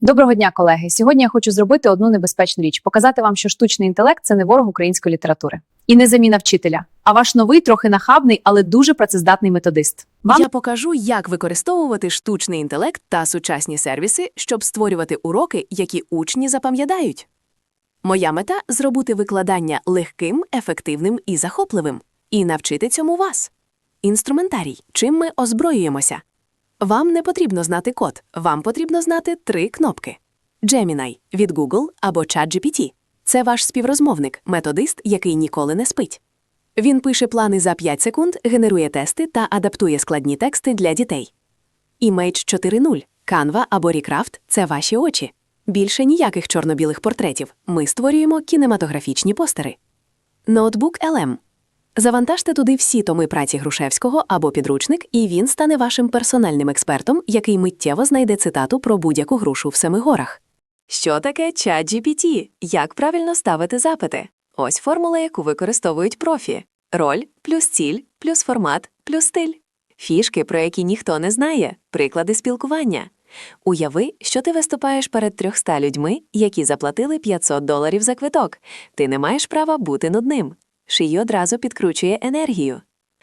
Доброго дня, колеги. Сьогодні я хочу зробити одну небезпечну річ: показати вам, що штучний інтелект це не ворог української літератури і не заміна вчителя, а ваш новий, трохи нахабний, але дуже працездатний методист. Вам Я покажу, як використовувати штучний інтелект та сучасні сервіси, щоб створювати уроки, які учні запам'ятають. Моя мета зробити викладання легким, ефективним і захопливим, і навчити цьому вас. Інструментарій. Чим ми озброюємося? Вам не потрібно знати код, вам потрібно знати три кнопки: Gemini від Google або ChatGPT. Це ваш співрозмовник, методист, який ніколи не спить. Він пише плани за 5 секунд, генерує тести та адаптує складні тексти для дітей. Image 4.0, Canva або Recraft – це ваші очі. Більше ніяких чорно-білих портретів. Ми створюємо кінематографічні постери. Ноутбук LM. Завантажте туди всі томи праці Грушевського або підручник, і він стане вашим персональним експертом, який миттєво знайде цитату про будь-яку грушу в Семигорах. Що таке ChatGPT? Як правильно ставити запити? Ось формула, яку використовують профі. Роль плюс ціль, плюс формат, плюс стиль. Фішки, про які ніхто не знає, приклади спілкування. Уяви, що ти виступаєш перед 300 людьми, які заплатили 500 доларів за квиток. Ти не маєш права бути нудним. Шиї одразу підкручує енергію.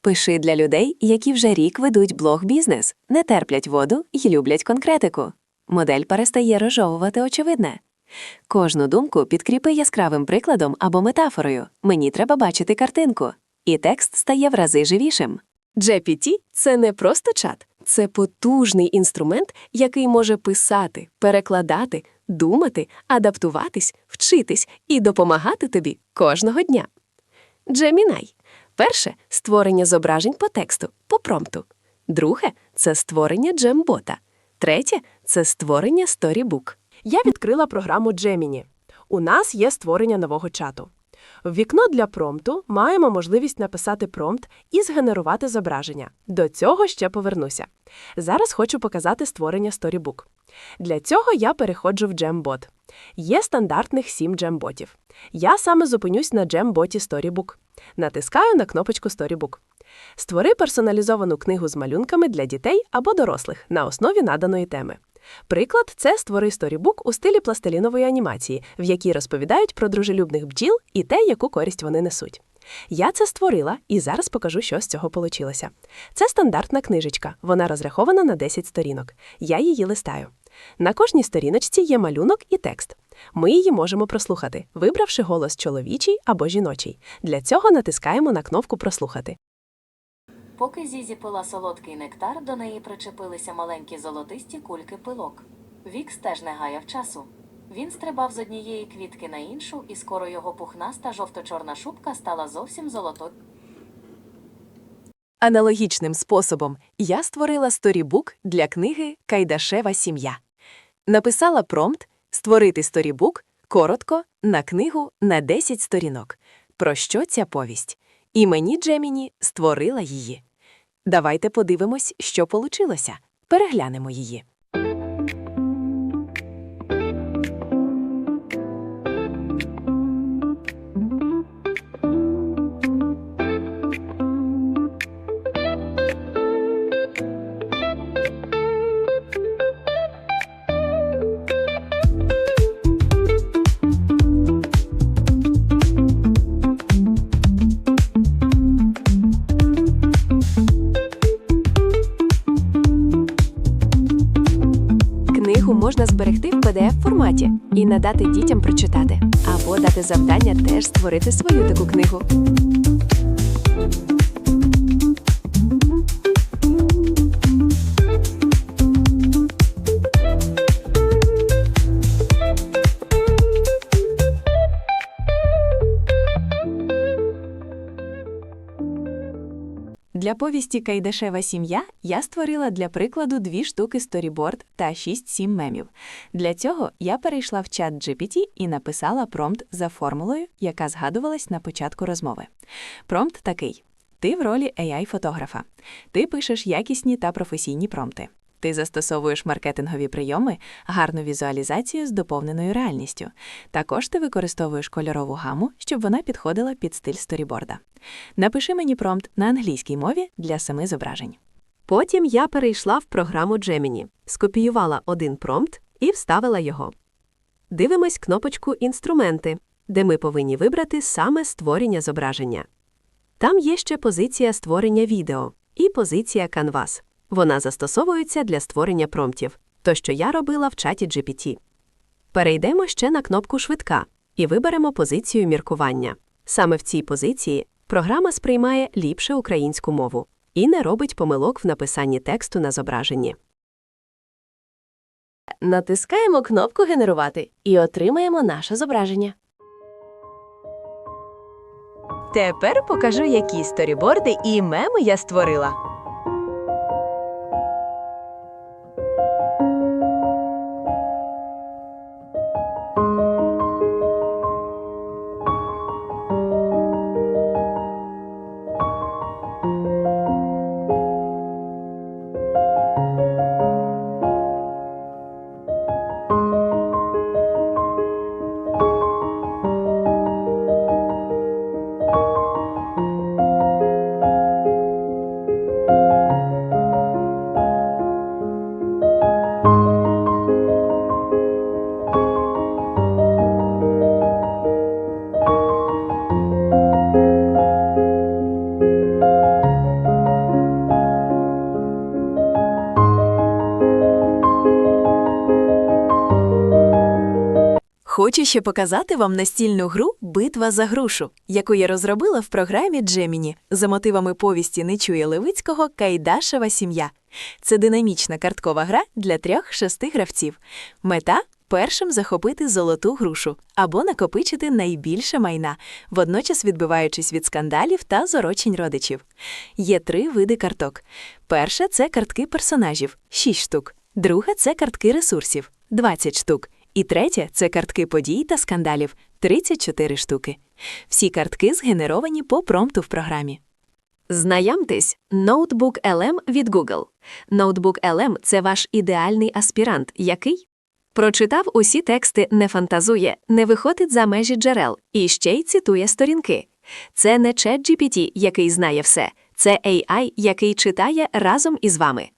Пиши для людей, які вже рік ведуть блог-бізнес, не терплять воду і люблять конкретику. Модель перестає розжовувати очевидне. Кожну думку підкріпи яскравим прикладом або метафорою. Мені треба бачити картинку. І текст стає в рази живішим. GPT – це не просто чат, це потужний інструмент, який може писати, перекладати, думати, адаптуватись, вчитись і допомагати тобі кожного дня. Gemini – перше створення зображень по тексту, по промпту. Друге це створення джембота. Третє це створення сторібук. Я відкрила програму Gemini. У нас є створення нового чату. В вікно для промпту маємо можливість написати промпт і згенерувати зображення. До цього ще повернуся. Зараз хочу показати створення Storybook. Для цього я переходжу в Gembot. Є стандартних 7 джемботів. Я саме зупинюсь на джемботі Storybook. Натискаю на кнопочку Storybook. Створи персоналізовану книгу з малюнками для дітей або дорослих на основі наданої теми. Приклад це створи сторібук у стилі пластилінової анімації, в якій розповідають про дружелюбних бджіл і те, яку користь вони несуть. Я це створила і зараз покажу, що з цього получилося. Це стандартна книжечка, вона розрахована на 10 сторінок. Я її листаю. На кожній сторіночці є малюнок і текст. Ми її можемо прослухати, вибравши голос чоловічий або жіночий. Для цього натискаємо на кнопку Прослухати. Поки Зізі пила солодкий нектар, до неї причепилися маленькі золотисті кульки пилок. Вікс теж не гаяв часу. Він стрибав з однієї квітки на іншу, і скоро його пухнаста жовто-чорна шубка стала зовсім золотою. Аналогічним способом я створила сторібук для книги Кайдашева сім'я. Написала промпт Створити сторібук коротко на книгу на 10 сторінок. Про що ця повість? І мені Джеміні створила її. Давайте подивимось, що получилося. Переглянемо її. Можна зберегти в pdf форматі і надати дітям прочитати, або дати завдання теж створити свою таку книгу. Для повісті Кайдашева сім'я я створила для прикладу дві штуки сторіборд та 6-7 мемів. Для цього я перейшла в чат GPT і написала промпт за формулою, яка згадувалась на початку розмови. Промпт такий: ти в ролі AI-фотографа. Ти пишеш якісні та професійні промпти. Ти застосовуєш маркетингові прийоми, гарну візуалізацію з доповненою реальністю. Також ти використовуєш кольорову гаму, щоб вона підходила під стиль сторіборда. Напиши мені промпт на англійській мові для семи зображень. Потім я перейшла в програму Gemini, скопіювала один промпт і вставила його. Дивимось кнопочку Інструменти, де ми повинні вибрати саме створення зображення. Там є ще позиція створення відео і позиція Canvas. Вона застосовується для створення промптів, то що я робила в чаті GPT. Перейдемо ще на кнопку Швидка і виберемо позицію міркування. Саме в цій позиції програма сприймає ліпше українську мову і не робить помилок в написанні тексту на зображенні. Натискаємо кнопку Генерувати і отримаємо наше зображення. Тепер покажу, які сторіборди і меми я створила. Хочу ще показати вам настільну гру Битва за грушу, яку я розробила в програмі Gemini за мотивами повісті Нечуя Левицького Кайдашева сім'я. Це динамічна карткова гра для трьох-шести гравців. Мета першим захопити золоту грушу або накопичити найбільше майна, водночас відбиваючись від скандалів та зорочень родичів. Є три види карток. Перша це картки персонажів 6 штук. Друга це картки ресурсів 20 штук. І третє це картки подій та скандалів 34 штуки. Всі картки згенеровані по промпту в програмі. Знайомтесь, Notebook LM від Google. Notebook LM – це ваш ідеальний аспірант, який прочитав усі тексти, не фантазує, не виходить за межі джерел і ще й цитує сторінки. Це не ChatGPT, який знає все, це AI, який читає разом із вами.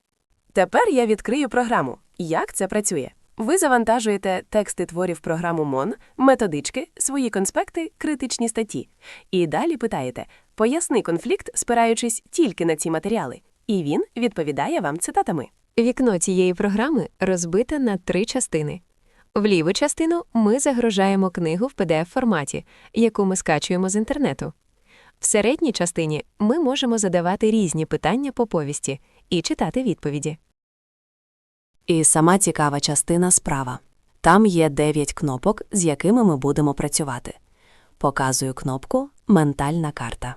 Тепер я відкрию програму. Як це працює? Ви завантажуєте тексти творів програму МОН, методички, свої конспекти, критичні статті. І далі питаєте поясни конфлікт, спираючись тільки на ці матеріали. І він відповідає вам цитатами. Вікно цієї програми розбите на три частини. В ліву частину ми загружаємо книгу в PDF-форматі, яку ми скачуємо з інтернету. В середній частині ми можемо задавати різні питання по повісті і читати відповіді. І сама цікава частина справа. Там є 9 кнопок, з якими ми будемо працювати. Показую кнопку Ментальна карта.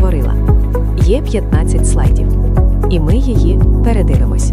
Створила. Є 15 слайдів. І ми її передивимось.